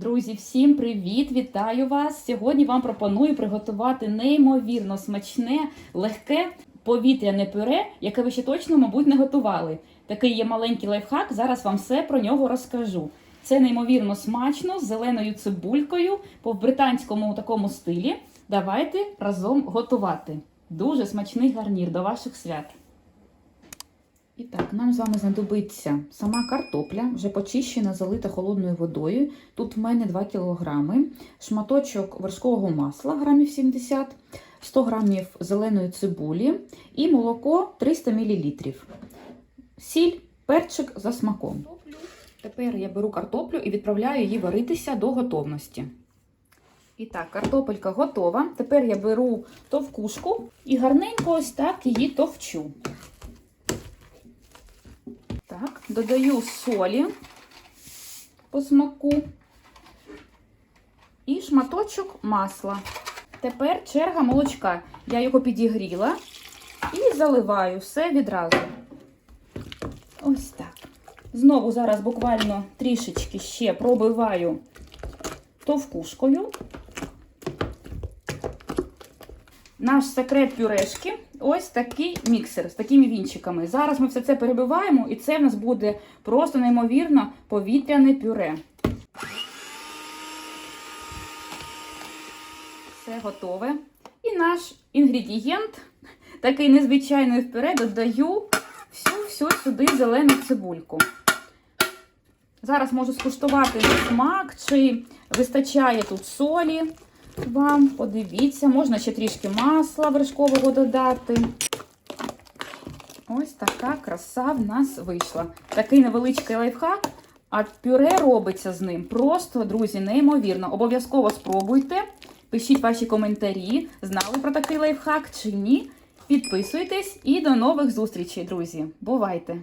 Друзі, всім привіт! Вітаю вас! Сьогодні вам пропоную приготувати неймовірно смачне, легке повітряне пюре, яке ви ще точно, мабуть, не готували. Такий є маленький лайфхак. Зараз вам все про нього розкажу. Це неймовірно смачно з зеленою цибулькою по британському такому стилі. Давайте разом готувати. Дуже смачний гарнір до ваших свят. І так, нам з вами знадобиться сама картопля, вже почищена, залита холодною водою. Тут в мене 2 кг, шматочок вершкового масла, грамів 70, 100 грамів зеленої цибулі і молоко 300 мл. Сіль, перчик за смаком. Тепер я беру картоплю і відправляю її варитися до готовності. І так, картопелька готова. Тепер я беру товкушку і гарненько ось так її товчу. Так, додаю солі по смаку і шматочок масла. Тепер черга молочка. Я його підігріла і заливаю все відразу. Ось так. Знову зараз буквально трішечки ще пробиваю товкушкою. Наш секрет пюрешки ось такий міксер з такими вінчиками. Зараз ми все це перебиваємо, і це в нас буде просто неймовірно повітряне пюре. Все готове. І наш інгредієнт, такий незвичайний в пюре, додаю всю-всю сюди зелену цибульку. Зараз можу скуштувати смак, чи вистачає тут солі вам. Подивіться, можна ще трішки масла вершкового додати. Ось така краса в нас вийшла. Такий невеличкий лайфхак, а пюре робиться з ним просто, друзі, неймовірно. Обов'язково спробуйте. Пишіть ваші коментарі, знали про такий лайфхак чи ні. Підписуйтесь і до нових зустрічей, друзі. Бувайте!